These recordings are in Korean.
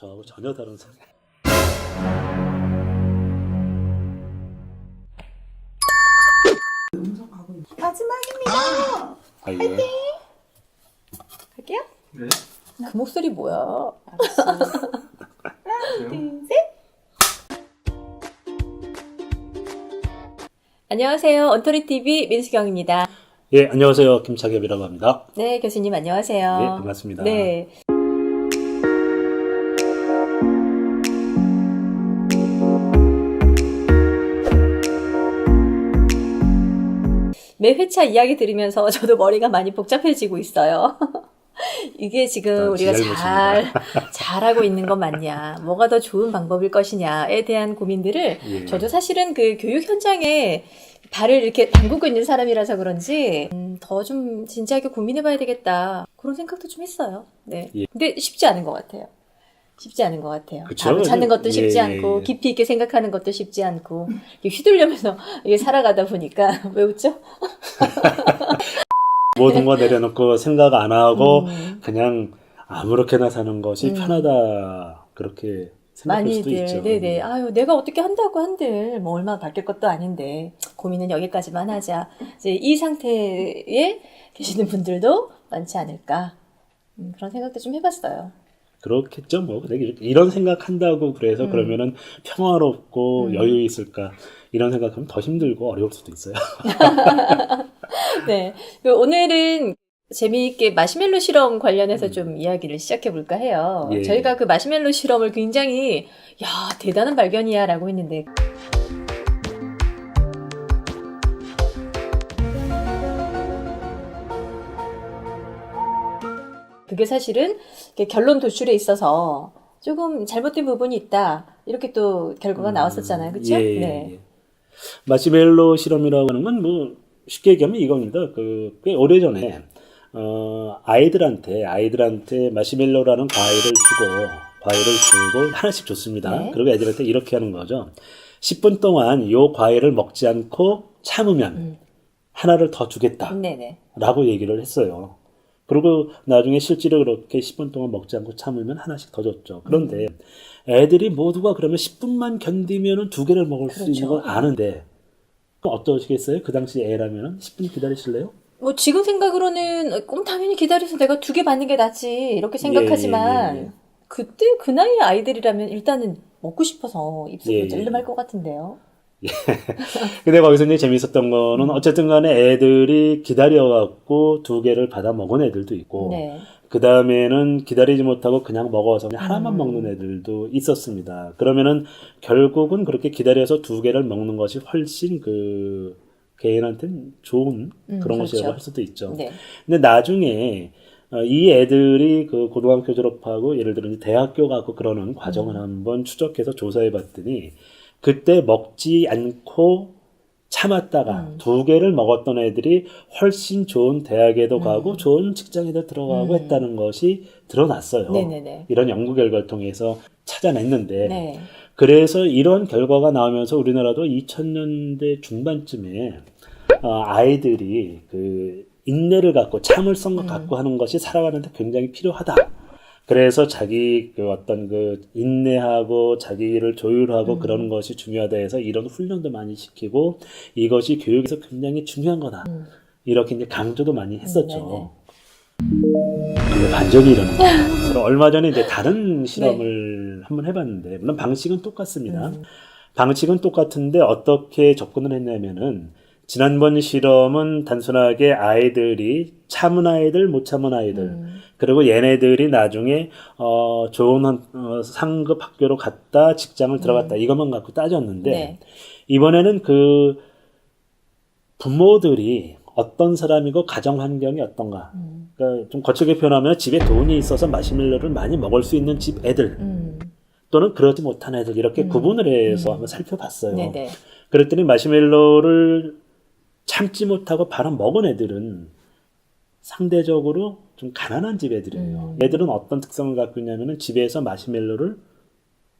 저하고 전혀 다른 사 마지막입니다. 아, 예. 갈게요. 네. 그 목소리 뭐야? 알았어. 둘, 셋. 안녕하세요. 언터리 TV 민수경입니다. 예, 안녕하세요. 김창엽이라고 합니다. 네, 교수님 안녕하세요. 네, 반갑습니다. 네. 매 회차 이야기 들으면서 저도 머리가 많이 복잡해지고 있어요. 이게 지금 일단 우리가 잘, 잘하고 있는 것 맞냐, 뭐가 더 좋은 방법일 것이냐에 대한 고민들을 예. 저도 사실은 그 교육 현장에 발을 이렇게 담그고 있는 사람이라서 그런지 음, 더 좀 진지하게 고민해봐야 되겠다 그런 생각도 좀 했어요. 네. 예. 근데 쉽지 않은 것 같아요. 쉽지 않은 것 같아요. 그쵸? 답을 찾는 것도 쉽지 예, 않고 예. 깊이 있게 생각하는 것도 쉽지 않고 휘둘려면서 이게 살아가다 보니까 왜 웃죠? 모든 거 내려놓고 생각 안 하고 음, 그냥 아무렇게나 사는 것이 음. 편하다 그렇게 생각할 수도 있죠. 네네 아유 내가 어떻게 한다고 한들 뭐 얼마 바뀔 것도 아닌데 고민은 여기까지만 하자 이제 이 상태에 계시는 분들도 많지 않을까 음, 그런 생각도 좀 해봤어요. 그렇겠죠. 뭐 이런 생각한다고 그래서 음. 그러면은 평화롭고 음. 여유 있을까 이런 생각하면 더 힘들고 어려울 수도 있어요. 네. 그 오늘은 재미있게 마시멜로 실험 관련해서 음. 좀 이야기를 시작해 볼까 해요. 예. 저희가 그 마시멜로 실험을 굉장히 야 대단한 발견이야라고 했는데 그게 사실은 결론 도출에 있어서 조금 잘못된 부분이 있다 이렇게 또 결과가 음, 나왔었잖아요, 그렇죠? 예, 예, 네. 예. 마시멜로 실험이라고 하는 건 뭐 쉽게 얘기하면 이겁니다. 그 꽤 오래 전에 어, 아이들한테 아이들한테 마시멜로라는 과일을 주고 과일을 주고 하나씩 줬습니다. 네. 그리고 애들한테 이렇게 하는 거죠. 10분 동안 요 과일을 먹지 않고 참으면 음. 하나를 더 주겠다. 네네. 라고 얘기를 했어요. 그리고 나중에 실제로 그렇게 10분 동안 먹지 않고 참으면 하나씩 더 줬죠. 그런데 애들이 모두가 그러면 10분만 견디면은 두 개를 먹을 수 있는 건 그렇죠. 아는데 어떠시겠어요? 그 당시 애라면은 10분 기다리실래요? 뭐 지금 생각으로는 어, 그럼 당연히 기다려서 내가 두 개 받는 게 낫지 이렇게 생각하지만 예, 예, 예. 그때 그 나이 아이들이라면 일단은 먹고 싶어서 입속으로 예, 예. 찔름할 것 같은데요. 근데 거기서 이제 재밌었던 거는 음. 어쨌든 간에 애들이 기다려갖고 두 개를 받아 먹은 애들도 있고 네. 그 다음에는 기다리지 못하고 그냥 먹어서 그냥 하나만 음. 먹는 애들도 있었습니다. 그러면은 결국은 그렇게 기다려서 두 개를 먹는 것이 훨씬 그 개인한테는 좋은 음, 그런 그렇죠. 것이라고 할 수도 있죠. 네. 근데 나중에 어, 이 애들이 그 고등학교 졸업하고 예를 들어 대학교 가고 그러는 과정을 음. 한번 추적해서 조사해 봤더니 그때 먹지 않고 참았다가 음. 두 개를 먹었던 애들이 훨씬 좋은 대학에도 음. 가고 좋은 직장에도 들어가고 음. 했다는 것이 드러났어요. 네네네. 이런 연구 결과를 통해서 찾아냈는데 네. 그래서 이런 결과가 나오면서 우리나라도 2000년대 중반쯤에 어, 아이들이 그 인내를 갖고 참을성을 음. 갖고 하는 것이 살아가는데 굉장히 필요하다. 그래서 자기 그 어떤 그 인내하고 자기를 조율하고 음. 그러는 것이 중요하다 해서 이런 훈련도 많이 시키고 이것이 교육에서 굉장히 중요한 거다. 음. 이렇게 이제 강조도 많이. 했었죠. 근데 반전이 일어난 거예요. 얼마 전에 이제 다른 실험을 한번 해봤는데 물론 방식은 똑같습니다. 음. 방식은 똑같은데 어떻게 접근을 했냐면은 지난번 실험은 단순하게 아이들이 참은 아이들 못 참은 아이들 음. 그리고 얘네들이 나중에 어 좋은 한- 어, 상급 학교로 갔다 직장을 들어갔다 이것만 갖고 따졌는데 음. 네. 이번에는 그 부모들이 어떤 사람이고 가정 환경이 어떤가 음. 그러니까 좀 거칠게 표현하면 집에 돈이 있어서 마시멜로를 많이 먹을 수 있는 집 애들 음. 또는 그러지 못한 애들 이렇게 음. 구분을 해서 음. 한번 살펴봤어요. 네네. 그랬더니 마시멜로를 참지 못하고 바로 먹은 애들은 상대적으로 좀 가난한 집 애들이에요. 음. 얘들은 어떤 특성을 갖고 있냐면은 집에서 마시멜로를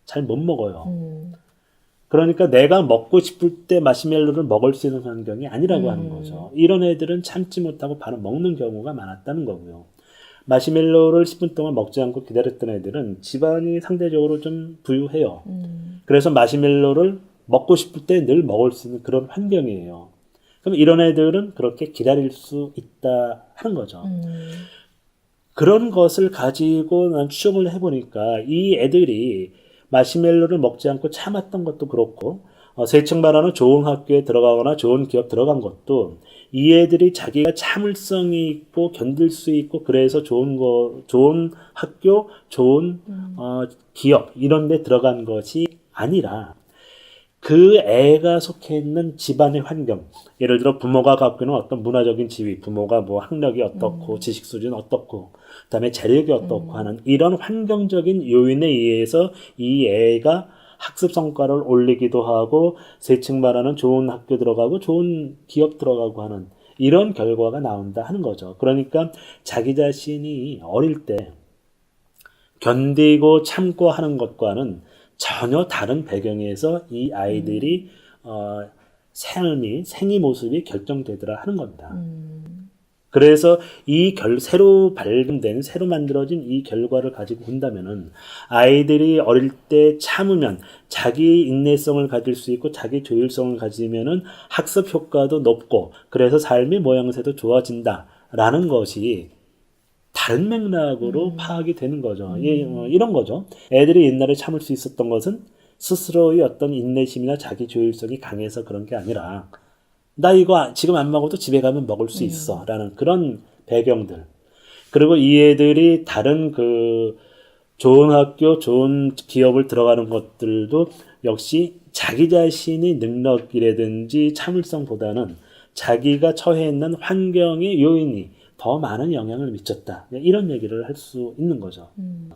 잘 못 먹어요. 음. 그러니까 내가 먹고 싶을 때 마시멜로를 먹을 수 있는 환경이 아니라고 음. 하는 거죠. 이런 애들은 참지 못하고 바로 먹는 경우가 많았다는 거고요. 마시멜로를 10분 동안 먹지 않고 기다렸던 애들은 집안이 상대적으로 좀 부유해요. 음. 그래서 마시멜로를 먹고 싶을 때 늘 먹을 수 있는 그런 환경이에요. 그럼 이런 애들은 그렇게 기다릴 수 있다 하는 거죠. 음. 그런 것을 가지고 난 추정을 해보니까 이 애들이 마시멜로를 먹지 않고 참았던 것도 그렇고 어, 세층 말하는 좋은 학교에 들어가거나 좋은 기업 들어간 것도 이 애들이 자기가 참을성이 있고 견딜 수 있고 그래서 좋은 거 좋은 학교 좋은 어, 기업 이런 데 들어간 것이 아니라 그 애가 속해 있는 집안의 환경. 예를 들어 부모가 갖고 있는 어떤 문화적인 지위 부모가 뭐 학력이 어떻고 지식 수준 어떻고 그다음에 재력이 어떻고 하는 이런 환경적인 요인에 의해서 이 애가 학습 성과를 올리기도 하고 세층 말하는 좋은 학교 들어가고 좋은 기업 들어가고 하는 이런 결과가 나온다 하는 거죠. 그러니까 자기 자신이 어릴 때 견디고 참고 하는 것과는 전혀 다른 배경에서 이 아이들이 어, 삶이 생이 모습이 결정되더라 하는 겁니다. 음. 그래서 이 결, 새로 발견된, 새로 만들어진 이 결과를 가지고 본다면은 아이들이 어릴 때 참으면 자기 인내성을 가질 수 있고 자기 조율성을 가지면은 학습 효과도 높고 그래서 삶의 모양새도 좋아진다라는 것이 다른 맥락으로 파악이 되는 거죠. 예, 어, 이런 거죠. 애들이 옛날에 참을 수 있었던 것은 스스로의 어떤 인내심이나 자기 조율성이 강해서 그런 게 아니라 나 이거 지금 안 먹어도 집에 가면 먹을 수 있어. 라는 그런 배경들. 그리고 이 애들이 다른 그 좋은 학교, 좋은 기업을 들어가는 것들도 역시 자기 자신의 능력이라든지 참을성보다는 자기가 처해 있는 환경의 요인이 더 많은 영향을 미쳤다. 이런 얘기를 할 수 있는 거죠.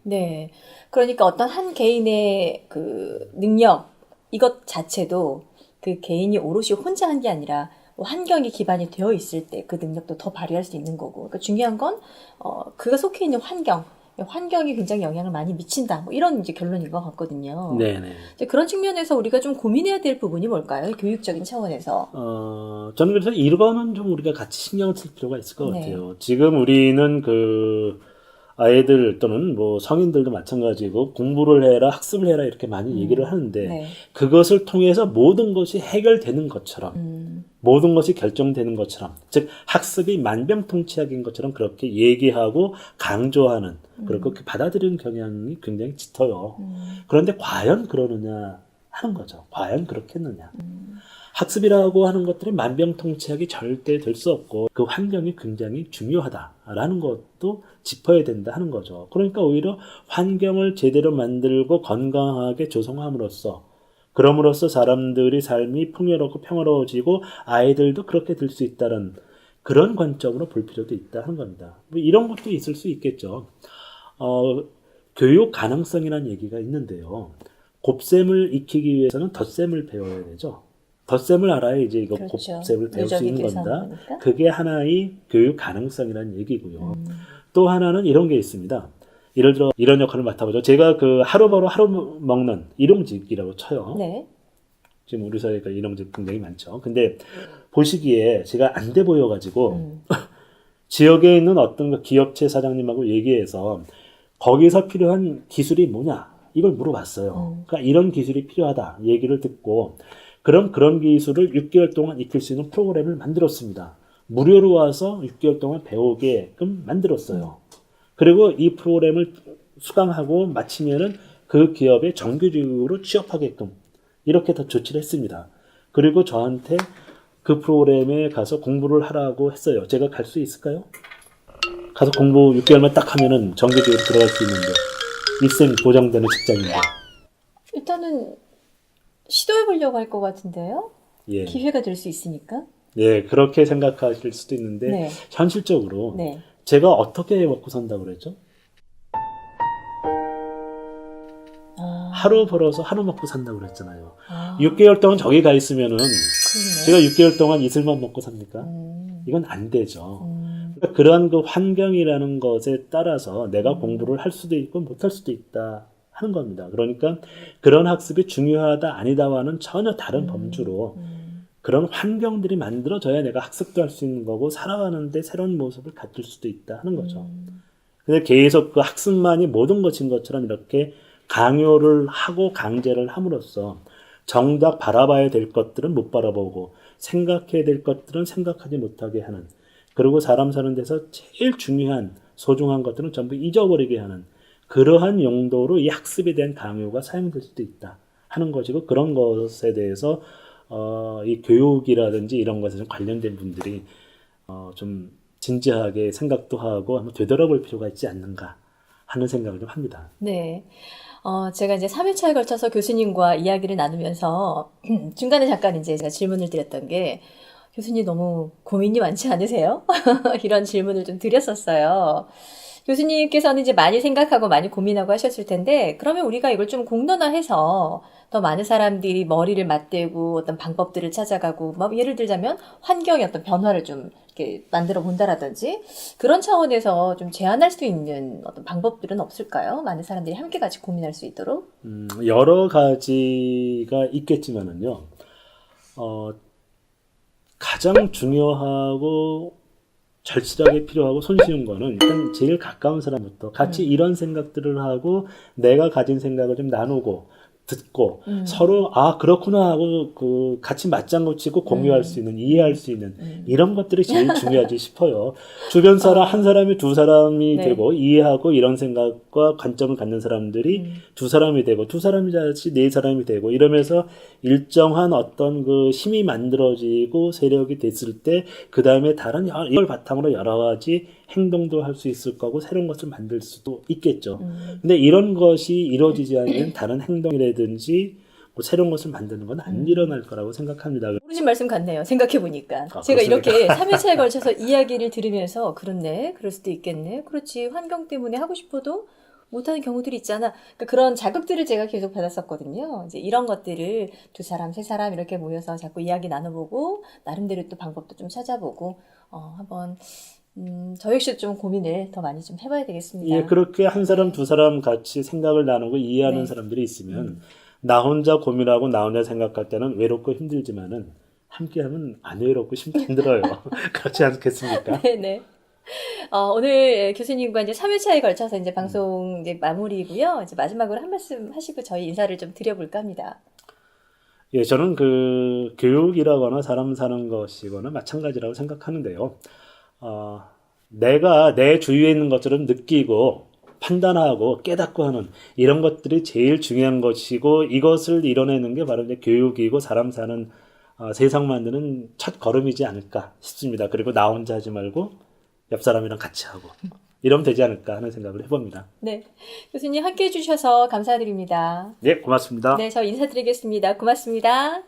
네. 그러니까 어떤 한 개인의 그 능력, 이것 자체도 그 개인이 오롯이 혼자 한 게 아니라 뭐 환경이 기반이 되어 있을 때 그 능력도 더 발휘할 수 있는 거고. 그러니까 중요한 건, 어, 그가 속해 있는 환경, 환경이 굉장히 영향을 많이 미친다. 뭐 이런 이제 결론인 것 같거든요. 네네. 이제 그런 측면에서 우리가 좀 고민해야 될 부분이 뭘까요? 교육적인 차원에서. 어, 저는 그래서 이거는 좀 우리가 같이 신경을 쓸 필요가 있을 것 네. 같아요. 지금 우리는 그 아이들 또는 뭐 성인들도 마찬가지고 공부를 해라, 학습을 해라 이렇게 많이 얘기를 하는데 네. 그것을 통해서 모든 것이 해결되는 것처럼 음, 모든 것이 결정되는 것처럼 즉 학습이 만병통치약인 것처럼 그렇게 얘기하고 강조하는 그리고 그 받아들이는 경향이 굉장히 짙어요. 음, 그런데 과연 그러느냐 하는 거죠. 과연 그렇겠느냐. 학습이라고 하는 것들이 만병통치약이 절대 될 수 없고 그 환경이 굉장히 중요하다 라는 것도 짚어야 된다 하는 거죠. 그러니까 오히려 환경을 제대로 만들고 건강하게 조성함으로써 그럼으로써 사람들이 삶이 풍요롭고 평화로워지고 아이들도 그렇게 될 수 있다는 그런 관점으로 볼 필요도 있다 하는 겁니다. 뭐 이런 것도 있을 수 있겠죠. 어, 교육 가능성이라는 얘기가 있는데요. 곱셈을 익히기 위해서는 덧셈을 배워야 되죠. 덧셈을 알아야 이제 이거 그렇죠. 곱셈을 배울 수 있는 겁니다. 거니까. 그게 하나의 교육 가능성이라는 얘기고요. 음. 또 하나는 이런 게 있습니다. 예를 들어 이런 역할을 맡아보죠. 제가 그 하루바로 하루 먹는 일용직이라고 쳐요. 네. 지금 우리 사회가 일용직 굉장히 많죠. 근데 보시기에 제가 안 돼 보여가지고 음. 지역에 있는 어떤 그 기업체 사장님하고 얘기해서 거기서 필요한 기술이 뭐냐 이걸 물어봤어요. 음. 그러니까 이런 기술이 필요하다 얘기를 듣고 그럼 그런 기술을 6개월 동안 익힐 수 있는 프로그램을 만들었습니다. 무료로 와서 6개월 동안 배우게끔 만들었어요. 그리고 이 프로그램을 수강하고 마치면은 그 기업의 정규직으로 취업하게끔 이렇게 다 조치를 했습니다. 그리고 저한테 그 프로그램에 가서 공부를 하라고 했어요. 제가 갈 수 있을까요? 가서 공부 6개월만 딱 하면은 정규직으로 들어갈 수 있는데 일생 보장되는 직장인데. 일단은 시도해 보려고 할 것 같은데요. 예. 기회가 될 수 있으니까. 예, 그렇게 생각하실 수도 있는데 네. 현실적으로 네. 제가 어떻게 먹고 산다고 그랬죠? 아, 하루 벌어서 하루 먹고 산다고 그랬잖아요. 아, 6개월 동안 저기 가 있으면은 그러네. 제가 6개월 동안 이슬만 먹고 삽니까? 음, 이건 안 되죠. 음, 그러니까 그러한 그 환경이라는 것에 따라서 내가 공부를 할 수도 있고 못할 수도 있다 하는 겁니다. 그러니까 그런 학습이 중요하다 아니다와는 전혀 다른 범주로 음, 그런 환경들이 만들어져야 내가 학습도 할 수 있는 거고 살아가는데 새로운 모습을 갖출 수도 있다 하는 거죠. 음. 근데 계속 그 학습만이 모든 것인 것처럼 이렇게 강요를 하고 강제를 함으로써 정작 바라봐야 될 것들은 못 바라보고 생각해야 될 것들은 생각하지 못하게 하는 그리고 사람 사는 데서 제일 중요한 소중한 것들은 전부 잊어버리게 하는 그러한 용도로 이 학습에 대한 강요가 사용될 수도 있다 하는 것이고 그런 것에 대해서 어, 이 교육이라든지 이런 것에 좀 관련된 분들이 어, 좀 진지하게 생각도 하고 한번 되돌아볼 필요가 있지 않는가 하는 생각을 좀 합니다. 네. 어, 제가 이제 3회차에 걸쳐서 교수님과 이야기를 나누면서 중간에 잠깐 이제 제가 질문을 드렸던 게 교수님 너무 고민이 많지 않으세요? 이런 질문을 좀 드렸었어요. 교수님께서는 이제 많이 생각하고 많이 고민하고 하셨을 텐데, 그러면 우리가 이걸 좀 공론화해서 더 많은 사람들이 머리를 맞대고 어떤 방법들을 찾아가고, 뭐 예를 들자면 환경의 어떤 변화를 좀 이렇게 만들어 본다라든지, 그런 차원에서 좀 제안할 수 있는 어떤 방법들은 없을까요? 많은 사람들이 함께 같이 고민할 수 있도록. 음, 여러 가지가 있겠지만은요, 어, 가장 중요하고 절실하게 필요하고 손쉬운 거는 일단 제일 가까운 사람부터 같이 이런 생각들을 하고 내가 가진 생각을 좀 나누고 듣고 음. 서로 아 그렇구나 하고 그 같이 맞장구 치고 공유할 음. 수 있는 이해할 수 있는 음. 이런 것들이 제일 중요하지 싶어요. 주변 사람 한 사람이 두 사람이 네. 되고 이해하고 이런 생각과 관점을 갖는 사람들이 음. 두 사람이 되고 두 사람이 다시 네 사람이 되고 이러면서 일정한 어떤 그 힘이 만들어지고 세력이 됐을 때 그 다음에 다른 여- 이걸 바탕으로 여러 가지 행동도 할 수 있을 거고 새로운 것을 만들 수도 있겠죠. 음. 근데 이런 것이 이루어지지 않는 다른 행동이라든지 뭐 새로운 것을 만드는 건안 음. 일어날 거라고 생각합니다. 모르신 말씀 같네요. 생각해 보니까. 아, 제가 그렇습니까? 이렇게 3회차에 걸쳐서 이야기를 들으면서, 그렇네. 그럴 수도 있겠네. 그렇지. 환경 때문에 하고 싶어도 못하는 경우들이 있잖아. 그런 자극들을 제가 계속 받았었거든요. 이제 이런 것들을 두 사람, 세 사람 이렇게 모여서 자꾸 이야기 나눠보고, 나름대로 또 방법도 좀 찾아보고, 어, 한번, 음, 저 역시 좀 고민을 더 많이 좀 해봐야 되겠습니다. 예, 그렇게 한 사람 두 사람 같이 생각을 나누고 이해하는 네. 사람들이 있으면 나 혼자 고민하고 나 혼자 생각할 때는 외롭고 힘들지만은 함께하면 안 외롭고 심- 힘들어요. 그렇지 않겠습니까? 네네. 어, 오늘 교수님과 이제 3회차에 걸쳐서 이제 방송 이제 마무리고요. 이제 마지막으로 한 말씀 하시고 저희 인사를 좀 드려볼까 합니다. 예, 저는 그 교육이라거나 사람 사는 것이거나 마찬가지라고 생각하는데요. 어, 내가 내 주위에 있는 것처럼 느끼고 판단하고 깨닫고 하는 이런 것들이 제일 중요한 것이고 이것을 이뤄내는 게 바로 이제 교육이고 사람 사는 어, 세상 만드는 첫 걸음이지 않을까 싶습니다. 그리고 나 혼자 하지 말고 옆 사람이랑 같이 하고 이러면 되지 않을까 하는 생각을 해봅니다. 네. 교수님 함께 해주셔서 감사드립니다. 네, 고맙습니다. 네, 저 인사드리겠습니다. 고맙습니다.